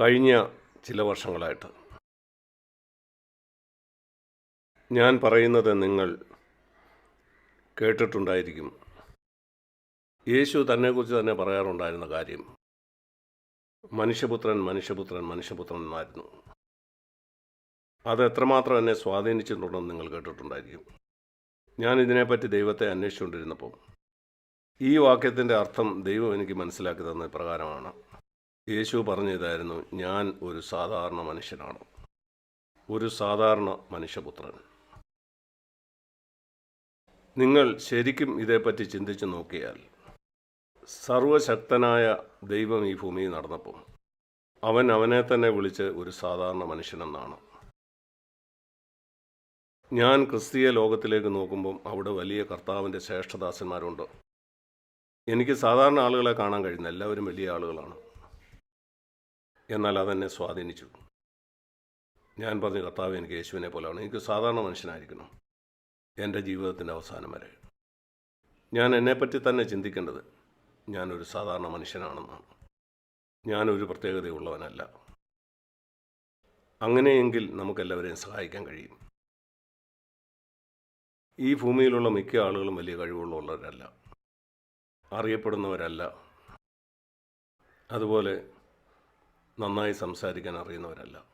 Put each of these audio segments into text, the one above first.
കഴിഞ്ഞ ചില വർഷങ്ങളായിട്ട്. ഞാൻ പറയുന്നത് നിങ്ങൾ കേട്ടിട്ടുണ്ടായിരിക്കും. യേശു തന്നെക്കുറിച്ച് തന്നെ പറയാറുണ്ടായിരുന്ന കാര്യം. മനുഷ്യപുത്രൻ മനുഷ്യപുത്രൻ മനുഷ്യപുത്രൻ എന്നായിരുന്നു അത് എത്രമാത്രം എന്നെ സ്വാധീനിച്ചിട്ടുണ്ടെന്ന് നിങ്ങൾ കേട്ടിട്ടുണ്ടായിരിക്കും. ഞാൻ ഇതിനെപ്പറ്റി ദൈവത്തെ അന്വേഷിച്ചുകൊണ്ടിരുന്നപ്പോൾ ഈ വാക്യത്തിന്റെ അർത്ഥം ദൈവം എനിക്ക് മനസ്സിലാക്കി തന്ന പ്രകാരമാണ്. യേശു പറഞ്ഞതായിരുന്നു ഞാൻ ഒരു സാധാരണ മനുഷ്യനാണ്. ഒരു സാധാരണ മനുഷ്യപുത്രൻ. നിങ്ങൾ ശരിക്കും ഇതേപ്പറ്റി ചിന്തിച്ചു നോക്കിയാൽ സർവശക്തനായ ദൈവം ഈ ഭൂമിയിൽ നടന്നപ്പോൾ അവൻ അവനെ തന്നെ വിളിച്ച് ഒരു സാധാരണ മനുഷ്യനെന്നാണ്. ഞാൻ ക്രിസ്തീയ ലോകത്തിലേക്ക് നോക്കുമ്പം അവിടെ വലിയ കർത്താവിന്റെ ശ്രേഷ്ഠദാസന്മാരുണ്ട്. എനിക്ക് സാധാരണ ആളുകളെ കാണാൻ കഴിയുന്ന എല്ലാവരും വലിയ ആളുകളാണ്. എന്നാൽ അതെന്നെ സ്വാധീനിച്ചു. ഞാൻ പറഞ്ഞു കർത്താവ് എനിക്ക് യേശുവിനെ പോലെയാണ്. എനിക്ക് സാധാരണ മനുഷ്യനായിരിക്കണം എന്റെ ജീവിതത്തിന്റെ അവസാനം വരെ. ഞാൻ എന്നെപ്പറ്റി തന്നെ ചിന്തിക്കേണ്ടത് ഞാനൊരു സാധാരണ മനുഷ്യനാണെന്നാണ്. ഞാനൊരു പ്രത്യേകതയുള്ളവനല്ല. അങ്ങനെയെങ്കിൽ നമുക്കെല്ലാവരെയും സഹായിക്കാൻ കഴിയും. ഈ ഭൂമിയിലുള്ള മിക്ക ആളുകളും വലിയ കഴിവുള്ളവരല്ല. അറിയപ്പെടുന്നവരല്ല. അതുപോലെ നന്നായി സംസാരിക്കാൻ അറിയുന്നവരല്ല.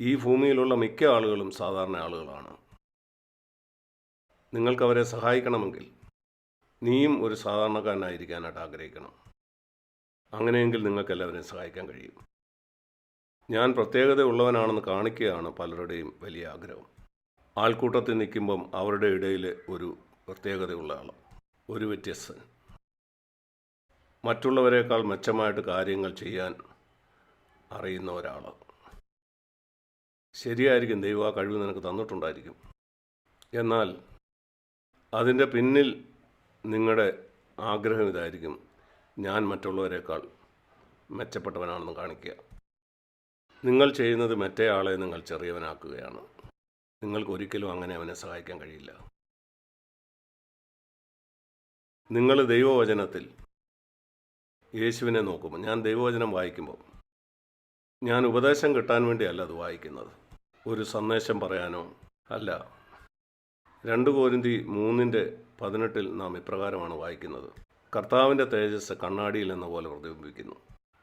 ഈ ഭൂമിയിലുള്ള മിക്ക ആളുകളും സാധാരണ ആളുകളാണ്. നിങ്ങൾക്കവരെ സഹായിക്കണമെങ്കിൽ നീയും ഒരു സാധാരണക്കാരനായിരിക്കാനായിട്ട് ആഗ്രഹിക്കണം. അങ്ങനെയെങ്കിൽ നിങ്ങൾക്ക് എല്ലാവരെയും സഹായിക്കാൻ കഴിയും. ഞാൻ പ്രത്യേകത ഉള്ളവനാണെന്ന് കാണിക്കുകയാണ് പലരുടെയും വലിയ ആഗ്രഹം. ആൾക്കൂട്ടത്തിൽ നിൽക്കുമ്പം അവരുടെ ഇടയിൽ ഒരു പ്രത്യേകതയുള്ള ആൾ ഒരു വ്യത്യസ്തൻ. മറ്റുള്ളവരെക്കാൾ മെച്ചമായിട്ട് കാര്യങ്ങൾ ചെയ്യാൻ അറിയുന്ന ശരിയായിരിക്കും. ദൈവം ആ കഴിവ് നിനക്ക് തന്നിട്ടുണ്ടായിരിക്കും. എന്നാൽ അതിന്റെ പിന്നിൽ നിങ്ങളുടെ ആഗ്രഹം ഇതായിരിക്കും. ഞാൻ മറ്റുള്ളവരെക്കാൾ മെച്ചപ്പെട്ടവനാണെന്ന് കാണിക്കുക. നിങ്ങൾ ചെയ്യുന്നത് മറ്റേ ആളെ നിങ്ങൾ ചെറിയവനാക്കുകയാണ്. നിങ്ങൾക്ക് ഒരിക്കലും അങ്ങനെ അവനെ സഹായിക്കാൻ കഴിയില്ല. നിങ്ങൾ ദൈവവചനത്തിൽ യേശുവിനെ നോക്കുമ്പോൾ ഞാൻ ദൈവവചനം വായിക്കുമ്പോൾ ഞാൻ ഉപദേശം കിട്ടാൻ വേണ്ടിയല്ല അത് വായിക്കുന്നത്. ഒരു സന്ദേശം പറയാനോ? അല്ല. രണ്ട് കോരിന്തി മൂന്നിന്റെ പതിനെട്ടിൽ നാം ഇപ്രകാരമാണ് വായിക്കുന്നത്. കർത്താവിന്റെ തേജസ് കണ്ണാടിയിൽ എന്ന പോലെ പ്രതിബിംബിക്കുന്നു.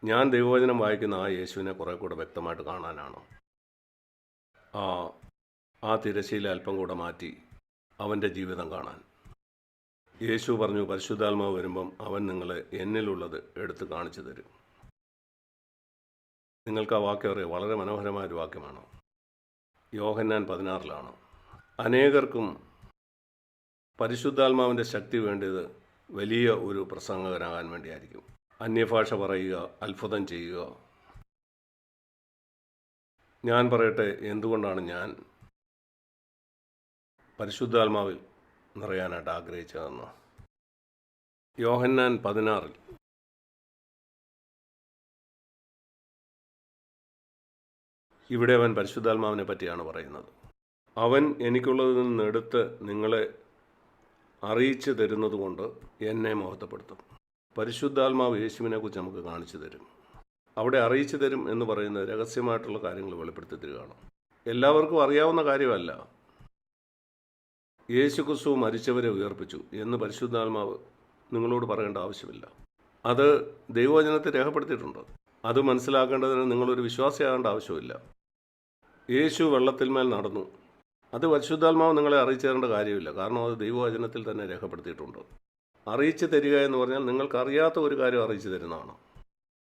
ഞാൻ ദൈവവചനം വായിക്കുന്ന ആ യേശുവിനെ കുറേ കൂടെ വ്യക്തമായിട്ട് കാണാനാണ്. ആ ആ തിരശ്ശീല അല്പം കൂടെ മാറ്റി അവന്റെ ജീവിതം കാണാൻ. യേശു പറഞ്ഞു പരിശുദ്ധാത്മാവ് വരുമ്പം അവൻ നിങ്ങളെ എന്നിലുള്ളത് എടുത്ത് കാണിച്ചു തരും. നിങ്ങൾക്ക് ആ വാക്യം അറിയാം? വളരെ മനോഹരമായ ഒരു വാക്യമാണ്? യോഹന്നാൻ പതിനാറിലാണ്. അനേകർക്കും പരിശുദ്ധാത്മാവിന്റെ ശക്തി വേണ്ടത് വലിയ ഒരു പ്രസംഗകനാകാൻ വേണ്ടിയായിരിക്കും. അന്യഭാഷ പറയുക അത്ഭുതം ചെയ്യുക. ഞാൻ പറയട്ടെ എന്തുകൊണ്ടാണ് ഞാൻ പരിശുദ്ധാത്മാവിൽ നിറയാനായിട്ട് ആഗ്രഹിച്ചതെന്ന്? യോഹന്നാൻ പതിനാറിൽ ഇവിടെ അവൻ പരിശുദ്ധാത്മാവിനെ പറ്റിയാണ് പറയുന്നത്. അവൻ എനിക്കുള്ളതിൽ നിന്നെടുത്ത് നിങ്ങളെ അറിയിച്ചു തരുന്നതുകൊണ്ട് എന്നെ മഹത്വപ്പെടുത്തും. പരിശുദ്ധാത്മാവ് യേശുവിനെ കുറിച്ച് നമുക്ക് കാണിച്ചു തരും. അവിടെ അറിയിച്ചു തരും എന്ന് പറയുന്ന രഹസ്യമായിട്ടുള്ള കാര്യങ്ങൾ വെളിപ്പെടുത്തി തരികയാണ്. എല്ലാവർക്കും അറിയാവുന്ന കാര്യമല്ല. യേശു ക്രിസ്തു മരിച്ചവരെ ഉയർപ്പിച്ചു എന്ന് പരിശുദ്ധാത്മാവ് നിങ്ങളോട് പറയേണ്ട ആവശ്യമില്ല. അത് ദൈവവചനത്തെ രേഖപ്പെടുത്തിയിട്ടുണ്ട്. അത് മനസ്സിലാക്കേണ്ടതിന് നിങ്ങളൊരു വിശ്വാസിയാകേണ്ട ആവശ്യമില്ല. യേശു വെള്ളത്തിന്മേൽ നടന്നു. അത് പരിശുദ്ധാത്മാവ് നിങ്ങളെ അറിയിച്ചു തരേണ്ട കാര്യമില്ല. കാരണം അത് ദൈവവചനത്തിൽ തന്നെ രേഖപ്പെടുത്തിയിട്ടുണ്ട്. അറിയിച്ചു തരിക എന്ന് പറഞ്ഞാൽ നിങ്ങൾക്ക് അറിയാത്ത ഒരു കാര്യം അറിയിച്ചു തരുന്നതാണ്.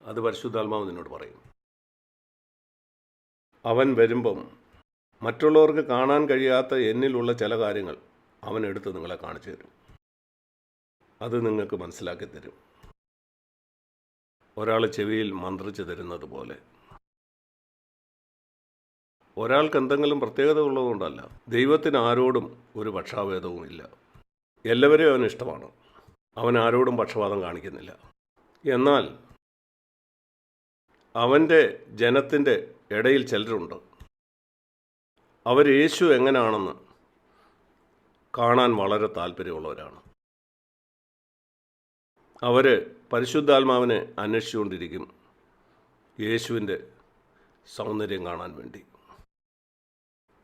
അത് പരിശുദ്ധാത്മാവ് നിന്നോട് പറയും. അവൻ വരുമ്പം മറ്റുള്ളവർക്ക് കാണാൻ കഴിയാത്ത എന്നിലുള്ള ചില കാര്യങ്ങൾ അവൻ എടുത്ത് നിങ്ങളെ കാണിച്ചു തരും. അത് നിങ്ങൾക്ക് മനസ്സിലാക്കി തരും. ഒരാൾ ചെവിയിൽ മന്ത്രിച്ചു തരുന്നത് പോലെ. ഒരാൾക്ക് എന്തെങ്കിലും പ്രത്യേകത ഉള്ളതുകൊണ്ടല്ല. ദൈവത്തിന് ആരോടും ഒരു പക്ഷാഭേദവും ഇല്ല എല്ലാവരെയും അവന് ഇഷ്ടമാണ്. അവൻ ആരോടും പക്ഷപാതം കാണിക്കുന്നില്ല. എന്നാൽ അവന്റെ ജനത്തിന്റെ ഇടയിൽ ചിലരുണ്ട്. അവർ യേശു എങ്ങനെയാണെന്ന് കാണാൻ വളരെ താല്പര്യമുള്ളവരാണ്. അവർ പരിശുദ്ധാത്മാവിനെ അന്വേഷിച്ചുകൊണ്ടിരിക്കും. യേശുവിന്റെ സൗന്ദര്യം കാണാൻ വേണ്ടി.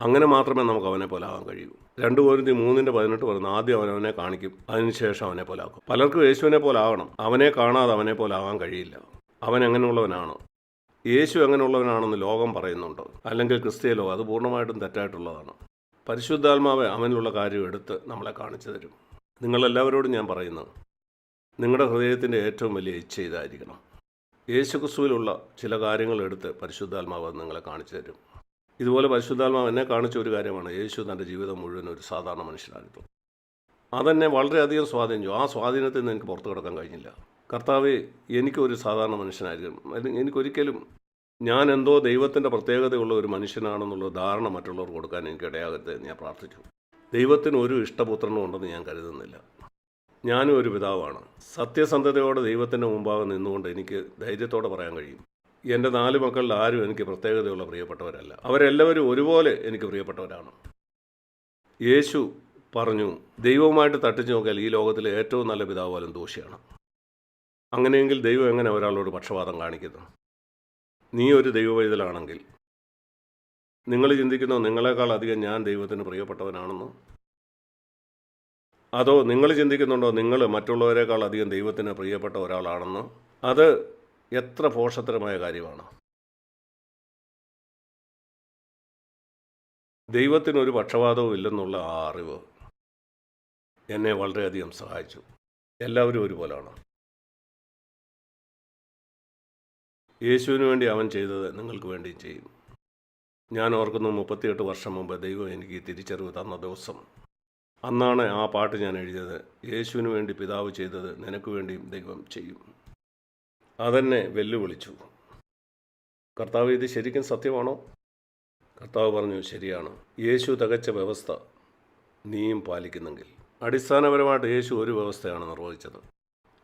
അങ്ങനെ മാത്രമേ നമുക്ക് അവനെ പോലെ ആകാൻ കഴിയൂ. രണ്ട് പോരിന്തി മൂന്നിന്റെ പതിനെട്ട് പറയുന്നു ആദ്യം അവൻ അവനെ കാണിക്കും അതിനുശേഷം അവനെ പോലെ ആക്കും പലർക്കും യേശുവിനെ പോലെ ആകണം അവനെ കാണാതെ അവനെ പോലെ ആകാൻ കഴിയില്ല. അവൻ എങ്ങനെയുള്ളവനാണ്. യേശു എങ്ങനെയുള്ളവനാണെന്ന് ലോകം പറയുന്നുണ്ട്? അല്ലെങ്കിൽ ക്രിസ്തീയ ലോകം അത് പൂർണമായിട്ടും തെറ്റായിട്ടുള്ളതാണ്. പരിശുദ്ധാത്മാവ് അവനിലുള്ള കാര്യം എടുത്ത് നമ്മളെ കാണിച്ചു തരും. നിങ്ങളെല്ലാവരോടും ഞാൻ പറയുന്നത് നിങ്ങളുടെ ഹൃദയത്തിന്റെ ഏറ്റവും വലിയ ഇച്ഛ ഇതായിരിക്കണം. യേശുക്രിസ്തുവിലുള്ള ചില കാര്യങ്ങൾ എടുത്ത് പരിശുദ്ധാത്മാവ് നിങ്ങളെ കാണിച്ചു തരും. ഇതുപോലെ പരിശുദ്ധാത്മാവ് എന്നെ കാണിച്ച ഒരു കാര്യമാണ്. യേശു തന്റെ ജീവിതം മുഴുവൻ ഒരു സാധാരണ മനുഷ്യനായിരുന്നു. അതെന്നെ വളരെയധികം സ്വാധീനിച്ചു. ആ സ്വാധീനത്തിൽ നിന്ന് എനിക്ക് പുറത്തു കിടക്കാൻ കഴിഞ്ഞില്ല. കർത്താവ് എനിക്കൊരു സാധാരണ മനുഷ്യനായിരിക്കും. എനിക്കൊരിക്കലും ഞാൻ എന്തോ ദൈവത്തിന്റെ പ്രത്യേകതയുള്ള ഒരു മനുഷ്യനാണെന്നുള്ള ധാരണ മറ്റുള്ളവർക്ക് കൊടുക്കാൻ എനിക്ക് ഇടയാകരുത് എന്ന് ഞാൻ പ്രാർത്ഥിച്ചു. ദൈവത്തിന് ഒരു ഇഷ്ടപുത്രനും ഉണ്ടെന്ന് ഞാൻ കരുതുന്നില്ല. ഞാനും ഒരു പിതാവാണ്. സത്യസന്ധതയോടെ ദൈവത്തിന്റെ മുമ്പാകെ നിന്നുകൊണ്ട് എനിക്ക് ധൈര്യത്തോടെ പറയാൻ കഴിയും. എന്റെ നാല് മക്കളിൽ ആരും എനിക്ക് പ്രത്യേകതയുള്ള പ്രിയപ്പെട്ടവരല്ല. അവരെല്ലാവരും ഒരുപോലെ എനിക്ക് പ്രിയപ്പെട്ടവരാണ്. യേശു പറഞ്ഞു ദൈവവുമായിട്ട് തട്ടിച്ചു നോക്കിയാൽ ഈ ലോകത്തിലെ ഏറ്റവും നല്ല പിതാവ് പോലും ദോഷിയാണ്. അങ്ങനെയെങ്കിൽ ദൈവം എങ്ങനെ ഒരാളോട് പക്ഷപാതം കാണിക്കുന്നു? നീ ഒരു ദൈവവൈതലാണെങ്കിൽ നിങ്ങൾ ചിന്തിക്കുന്നോ നിങ്ങളെക്കാൾ അധികം ഞാൻ ദൈവത്തിന് പ്രിയപ്പെട്ടവനാണെന്ന്? അതോ നിങ്ങൾ ചിന്തിക്കുന്നുണ്ടോ നിങ്ങൾ മറ്റുള്ളവരെക്കാൾ അധികം ദൈവത്തിന് പ്രിയപ്പെട്ട ഒരാളാണെന്ന്? അത് എത്ര പോഷത്തരമായ കാര്യമാണ്. ദൈവത്തിനൊരു പക്ഷപാതവും ഇല്ലെന്നുള്ള ആ അറിവ് എന്നെ വളരെയധികം സഹായിച്ചു. എല്ലാവരും ഒരുപോലാണ്. യേശുവിന് വേണ്ടി അവൻ ചെയ്തത് നിങ്ങൾക്ക് വേണ്ടി ചെയ്യും. ഞാൻ ഓർക്കുന്നു മുപ്പത്തിയെട്ട് വർഷം മുമ്പ് ദൈവം എനിക്ക് തിരിച്ചറിവ് തന്ന ദിവസം അന്നാണ് ആ പാട്ട് ഞാൻ എഴുതിയത്. യേശുവിന് വേണ്ടി പിതാവ് ചെയ്തത് നിനക്ക് വേണ്ടിയും ദൈവം ചെയ്യും. അതെന്നെ വെല്ലുവിളിച്ചു. കർത്താവ് ഇത് ശരിക്കും സത്യമാണോ? കർത്താവ് പറഞ്ഞു ശരിയാണ്. യേശു തികച്ച വ്യവസ്ഥ നീയും പാലിക്കുന്നെങ്കിൽ. അടിസ്ഥാനപരമായിട്ട് യേശു ഒരു വ്യവസ്ഥയാണ് നിർവഹിച്ചത്.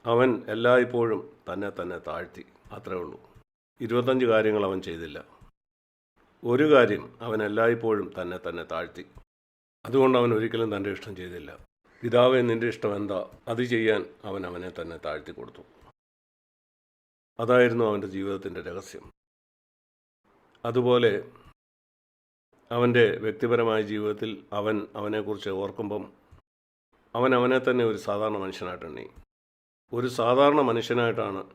അവൻ എല്ലായ്പ്പോഴും തന്നെ തന്നെ താഴ്ത്തി. അത്രേ ഉള്ളൂ. ഇരുപത്തഞ്ച് കാര്യങ്ങൾ അവൻ ചെയ്തില്ല. ഒരു കാര്യം അവൻ എല്ലായ്പ്പോഴും തന്നെ തന്നെ താഴ്ത്തി. അതുകൊണ്ട് അവൻ ഒരിക്കലും തന്റെ ഇഷ്ടം ചെയ്തില്ല. പിതാവെ നിന്റെ ഇഷ്ടം എന്താ? അത് ചെയ്യാൻ അവൻ അവനെ തന്നെ താഴ്ത്തി കൊടുത്തു. അതായിരുന്നു അവന്റെ ജീവിതത്തിന്റെ രഹസ്യം. അതുപോലെ അവന്റെ വ്യക്തിപരമായ ജീവിതത്തിൽ അവൻ അവനെക്കുറിച്ച് ഓർക്കുമ്പം അവൻ അവനെ തന്നെ ഒരു സാധാരണ മനുഷ്യനായിട്ട് എണ്ണി. ഒരു സാധാരണ മനുഷ്യനായിട്ടാണ്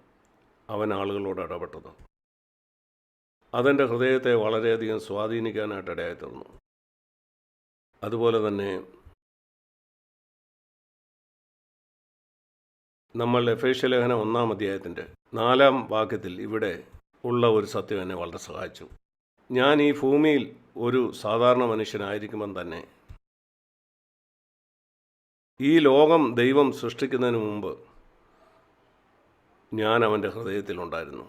അവൻ ആളുകളോട് ഇടപെട്ടത്. അതെന്റെ ഹൃദയത്തെ വളരെയധികം സ്വാധീനിക്കാനായിട്ട് ഇടയായി തീർന്നു. അതുപോലെ തന്നെ നമ്മൾ എഫേഷ്യ ലേഖനം ഒന്നാം അധ്യായത്തിന്റെ നാലാം വാക്യത്തിൽ ഇവിടെ ഉള്ള ഒരു സത്യം എന്നെ വളരെ സഹായിച്ചു. ഞാൻ ഈ ഭൂമിയിൽ ഒരു സാധാരണ മനുഷ്യനായിരിക്കുമ്പം തന്നെ ഈ ലോകം ദൈവം സൃഷ്ടിക്കുന്നതിന് മുമ്പ് ഞാൻ അവന്റെ ഹൃദയത്തിലുണ്ടായിരുന്നു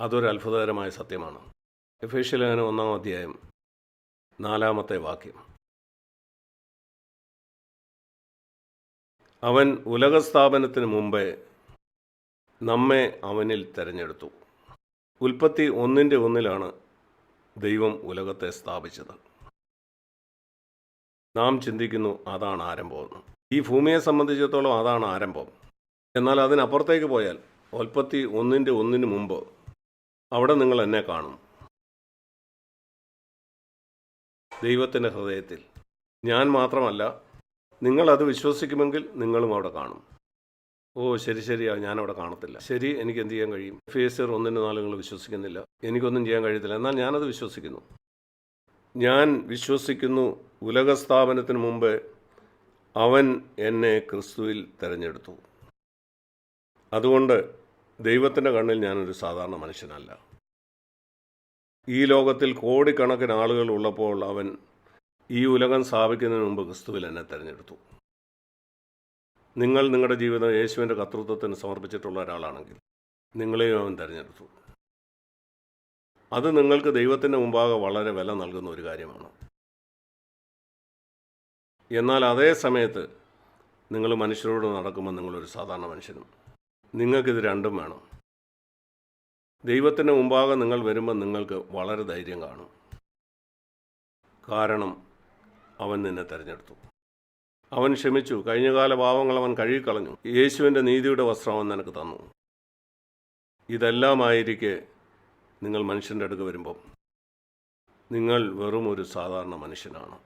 അതൊരു അത്ഭുതകരമായ സത്യമാണ്. എഫേഷ്യൽ ലേഖനം ഒന്നാം അധ്യായം നാലാമത്തെ വാക്യം. അവൻ ഉലകസ്ഥാപനത്തിന് മുമ്പേ നമ്മെ അവനിൽ തിരഞ്ഞെടുത്തു. ഉൽപ്പത്തി ഒന്നിന്റെ ഒന്നിലാണ് ദൈവം ഉലകത്തെ സ്ഥാപിച്ചത്. നാം ചിന്തിക്കുന്നു അതാണ് ആരംഭം. ഈ ഭൂമിയെ സംബന്ധിച്ചിടത്തോളം അതാണ് ആരംഭം. എന്നാൽ അതിനപ്പുറത്തേക്ക് പോയാൽ ഉൽപ്പത്തി ഒന്നിന്റെ ഒന്നിന് മുമ്പ് അവിടെ നിങ്ങൾ എന്നെ കാണും. ദൈവത്തിന്റെ ഹൃദയത്തിൽ. ഞാൻ മാത്രമല്ല നിങ്ങളത് വിശ്വസിക്കുമെങ്കിൽ നിങ്ങളും അവിടെ കാണും. ഓ ശരി ശരിയാ ഞാനവിടെ കാണത്തില്ല. ശരി എനിക്ക് എന്ത് ചെയ്യാൻ കഴിയും? ഫേസർ ഒന്നിന് നാല് നിങ്ങൾ വിശ്വസിക്കുന്നില്ല. എനിക്കൊന്നും ചെയ്യാൻ കഴിയത്തില്ല. എന്നാൽ ഞാനത് വിശ്വസിക്കുന്നു. ഞാൻ വിശ്വസിക്കുന്നു ഉലക ഉലകസ്ഥാപനത്തിന് മുമ്പ് അവൻ എന്നെ ക്രിസ്തുവിൽ തിരഞ്ഞെടുത്തു. അതുകൊണ്ട് ദൈവത്തിന്റെ കണ്ണിൽ ഞാനൊരു സാധാരണ മനുഷ്യനല്ല. ഈ ലോകത്തിൽ കോടിക്കണക്കിന് ആളുകൾ ഉള്ളപ്പോൾ അവൻ ഈ ഉലകം സ്ഥാപിക്കുന്നതിന് മുമ്പ് ക്രിസ്തുവിൽ എന്നെ തിരഞ്ഞെടുത്തു. നിങ്ങൾ നിങ്ങളുടെ ജീവിതം യേശുവിന്റെ കർത്തൃത്വത്തിന് സമർപ്പിച്ചിട്ടുള്ള ഒരാളാണെങ്കിൽ നിങ്ങളെയും അവൻ തിരഞ്ഞെടുത്തു. അത് നിങ്ങൾക്ക് ദൈവത്തിന്റെ മുമ്പാകെ വളരെ വില നൽകുന്ന ഒരു കാര്യമാണ്. എന്നാൽ അതേ സമയത്ത് നിങ്ങൾ മനുഷ്യരോട് നടക്കുമ്പോൾ നിങ്ങളൊരു സാധാരണ മനുഷ്യനും. നിങ്ങൾക്കിത് രണ്ടും വേണം. ദൈവത്തിന്റെ മുമ്പാകെ നിങ്ങൾ വരുമ്പോൾ നിങ്ങൾക്ക് വളരെ ധൈര്യം കാണും. കാരണം അവൻ നിന്നെ തിരഞ്ഞെടുത്തു. അവൻ ക്ഷമിച്ചു. കഴിഞ്ഞകാല പാവങ്ങൾ അവൻ കഴുകിക്കളഞ്ഞു. യേശുവിന്റെ നീതിയുടെ വസ്ത്രം അവൻ നിനക്ക് തന്നു. ഇതെല്ലാമായിരിക്കെ നിങ്ങൾ മനുഷ്യന്റെ അടുക്ക് വരുമ്പം നിങ്ങൾ വെറും ഒരു സാധാരണ മനുഷ്യനാണ്.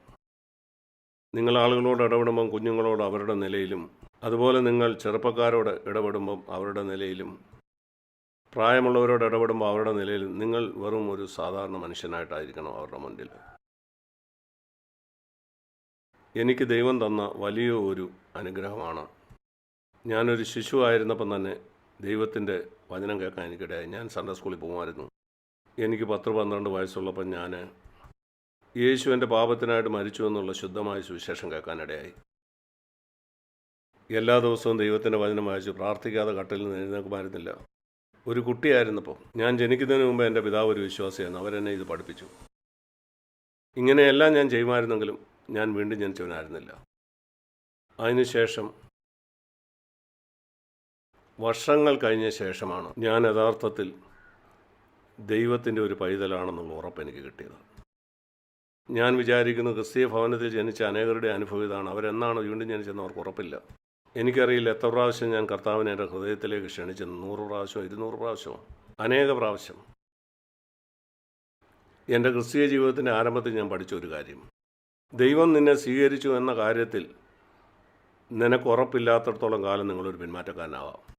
നിങ്ങൾ ആളുകളോട് ഇടപെടുമ്പം കുഞ്ഞുങ്ങളോട് അവരുടെ നിലയിലും അതുപോലെ നിങ്ങൾ ചെറുപ്പക്കാരോട് ഇടപെടുമ്പം അവരുടെ നിലയിലും പ്രായമുള്ളവരോട് ഇടപെടുമ്പോൾ അവരുടെ നിലയിൽ നിങ്ങൾ വെറും ഒരു സാധാരണ മനുഷ്യനായിട്ടായിരിക്കണം അവരുടെ മുന്നിൽ എനിക്ക് ദൈവം തന്ന വലിയ ഒരു അനുഗ്രഹമാണ്. ഞാനൊരു ശിശു ആയിരുന്നപ്പം തന്നെ ദൈവത്തിന്റെ വചനം കേൾക്കാൻ എനിക്കിടയായി. ഞാൻ സൺഡേ സ്കൂളിൽ പോകുമായിരുന്നു. എനിക്ക് പത്ത് പന്ത്രണ്ട് വയസ്സുള്ളപ്പം ഞാൻ യേശു എന്റെ പാപത്തിനായിട്ട് മരിച്ചു എന്നുള്ള ശുദ്ധമായ സുവിശേഷം കേൾക്കാനിടയായി. എല്ലാ ദിവസവും ദൈവത്തിന്റെ വചനം വായിച്ച് പ്രാർത്ഥിക്കാതെ കട്ടിൽ നിന്ന് എഴുന്നേക്കുമായിരുന്നില്ല ഒരു കുട്ടിയായിരുന്നപ്പോൾ ഞാൻ ജനിക്കുന്നതിന് മുമ്പ് എന്റെ പിതാവ് ഒരു വിശ്വാസിയായിരുന്നു. അവരെന്നെ ഇത് പഠിപ്പിച്ചു. ഇങ്ങനെയെല്ലാം ഞാൻ ചെയ്യുമായിരുന്നെങ്കിലും ഞാൻ വീണ്ടും ജനിച്ചവനായിരുന്നില്ല. അതിനുശേഷം വർഷങ്ങൾ കഴിഞ്ഞ ശേഷമാണ് ഞാൻ യഥാർത്ഥത്തിൽ ദൈവത്തിന്റെ ഒരു പൈതലാണെന്നുള്ള ഉറപ്പ് എനിക്ക് കിട്ടിയത്. ഞാൻ വിചാരിക്കുന്നു ക്രിസ്തീയ ഭവനത്തിൽ ജനിച്ച അനേകരുടെ അനുഭവം ഇതാണ്. അവരെന്നാണ് വീണ്ടും ജനിച്ചെന്ന് അവർക്ക് ഉറപ്പില്ല. എനിക്കറിയില്ല എത്ര പ്രാവശ്യം ഞാൻ കർത്താവിനെ എന്റെ ഹൃദയത്തിലേക്ക് ക്ഷണിച്ചെന്ന് നൂറ് പ്രാവശ്യമോ ഇരുന്നൂറ് പ്രാവശ്യമോ? അനേക പ്രാവശ്യം. എന്റെ ക്രിസ്തീയ ജീവിതത്തിന്റെ ആരംഭത്തിൽ ഞാൻ പഠിച്ച ഒരു കാര്യം. ദൈവം നിന്നെ സ്വീകരിച്ചു എന്ന കാര്യത്തിൽ നിനക്ക് ഉറപ്പില്ലാത്തടത്തോളം കാലം നിങ്ങളൊരു പിന്മാറ്റക്കാരനാവാം.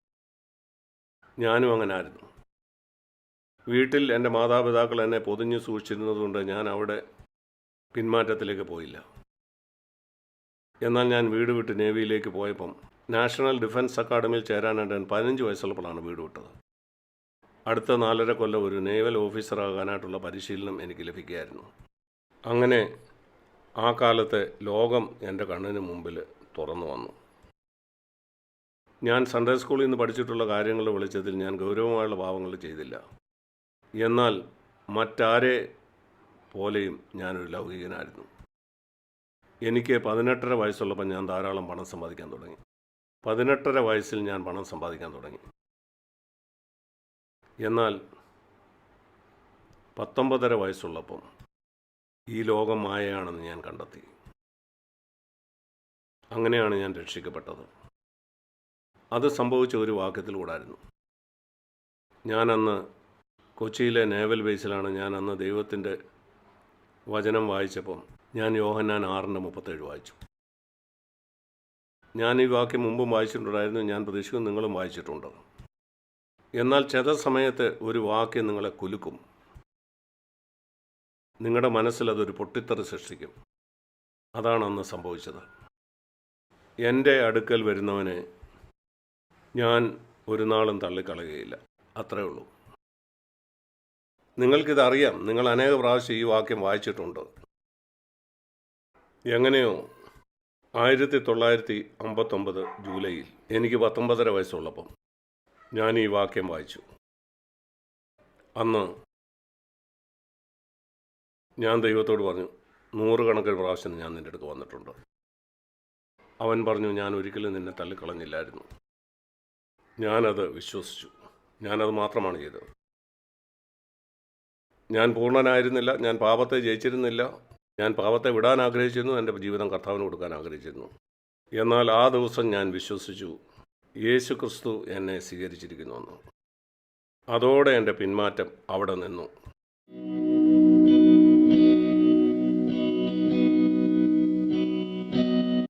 ഞാനും അങ്ങനെ ആയിരുന്നു വീട്ടിൽ എന്റെ മാതാപിതാക്കൾ എന്നെ പൊതിഞ്ഞു സൂക്ഷിച്ചിരുന്നതുകൊണ്ട് ഞാൻ അവിടെ പിന്മാറ്റത്തിലേക്ക് പോയില്ല. എന്നാൽ ഞാൻ വീട് വിട്ട് നേവിയിലേക്ക് പോയപ്പം നാഷണൽ ഡിഫൻസ് അക്കാഡമിയിൽ ചേരാനായിട്ട് ഞാൻ പതിനഞ്ച് വയസ്സുള്ളപ്പോഴാണ് വീട് വിട്ടത്. അടുത്ത നാലര കൊല്ലം ഒരു നേവൽ ഓഫീസറാകാനായിട്ടുള്ള പരിശീലനം എനിക്ക് ലഭിക്കുകയായിരുന്നു. അങ്ങനെ ആ കാലത്തെ ലോകം എന്റെ കണ്ണിന് മുമ്പിൽ തുറന്നു വന്നു. ഞാൻ സൺഡേ സ്കൂളിൽ നിന്ന് പഠിച്ചിട്ടുള്ള കാര്യങ്ങളുടെ വെളിച്ചത്തിൽ ഞാൻ ഗൗരവമായുള്ള ഭാവങ്ങൾ ചെയ്തില്ല. എന്നാൽ മറ്റാരെ പോലെയും ഞാനൊരു ലൗകികനായിരുന്നു. എനിക്ക് പതിനെട്ടര വയസ്സുള്ളപ്പോൾ ഞാൻ ധാരാളം പണം സമ്പാദിക്കാൻ തുടങ്ങി. പതിനെട്ടര വയസ്സിൽ ഞാൻ പണം സമ്പാദിക്കാൻ തുടങ്ങി. എന്നാൽ പത്തൊമ്പതര വയസ്സുള്ളപ്പം ഈ ലോകം മായയാണെന്ന് ഞാൻ കണ്ടെത്തി. അങ്ങനെയാണ് ഞാൻ രക്ഷിക്കപ്പെട്ടത്. അത് സംഭവിച്ച ഒരു വാക്യത്തിലൂടായിരുന്നു ഞാനന്ന് കൊച്ചിയിലെ നേവൽ ബേസിലാണ് ഞാൻ അന്ന് ദൈവത്തിന്റെ വചനം വായിച്ചപ്പം ഞാൻ യോഹന്നാൻ ആറിന്റെ മുപ്പത്തേഴ് വായിച്ചു. ഞാൻ ഈ വാക്യം മുമ്പും വായിച്ചിട്ടുണ്ടായിരുന്നു ഞാൻ പ്രതീക്ഷിക്കുന്നു നിങ്ങളും വായിച്ചിട്ടുണ്ട്. എന്നാൽ ചില സമയത്ത് ഒരു വാക്യം നിങ്ങളെ കുലുക്കും. നിങ്ങളുടെ മനസ്സിൽ അതൊരു പൊട്ടിത്തെറി സൃഷ്ടിക്കും. അതാണ് അന്ന് സംഭവിച്ചത്. എന്റെ അടുക്കൽ വരുന്നവനെ ഞാൻ ഒരു നാളും തള്ളിക്കളയുകയില്ല. അത്രേ ഉള്ളൂ. നിങ്ങൾക്കിതറിയാം നിങ്ങൾ അനേക പ്രാവശ്യം ഈ വാക്യം വായിച്ചിട്ടുണ്ട്. എങ്ങനെയോ ആയിരത്തി തൊള്ളായിരത്തി അമ്പത്തൊമ്പത് ജൂലൈയിൽ എനിക്ക് പത്തൊമ്പതര വയസ്സുള്ളപ്പം ഞാൻ ഈ വാക്യം വായിച്ചു. അന്ന് ഞാൻ ദൈവത്തോട് പറഞ്ഞു നൂറുകണക്കിന് പ്രാവശ്യം ഞാൻ നിന്റെ അടുത്ത് വന്നിട്ടുണ്ട്. അവൻ പറഞ്ഞു ഞാൻ ഒരിക്കലും നിന്നെ തള്ളിക്കളഞ്ഞില്ലായിരുന്നു. ഞാനത് വിശ്വസിച്ചു. ഞാനത് മാത്രമാണ് ചെയ്തത്. ഞാൻ പൂർണനായിരുന്നില്ല ഞാൻ പാപത്തെ ജയിച്ചിരുന്നില്ല ഞാൻ പാപത്തെ വിടാൻ ആഗ്രഹിച്ചിരുന്നു എന്റെ ജീവിതം കർത്താവിന് കൊടുക്കാൻ ആഗ്രഹിച്ചിരുന്നു. എന്നാൽ ആ ദിവസം ഞാൻ വിശ്വസിച്ചു യേശു ക്രിസ്തു എന്നെ സ്വീകരിച്ചിരിക്കുന്നുവെന്ന്. അതോടെ എന്റെ പിന്മാറ്റം അവിടെ നിന്നു.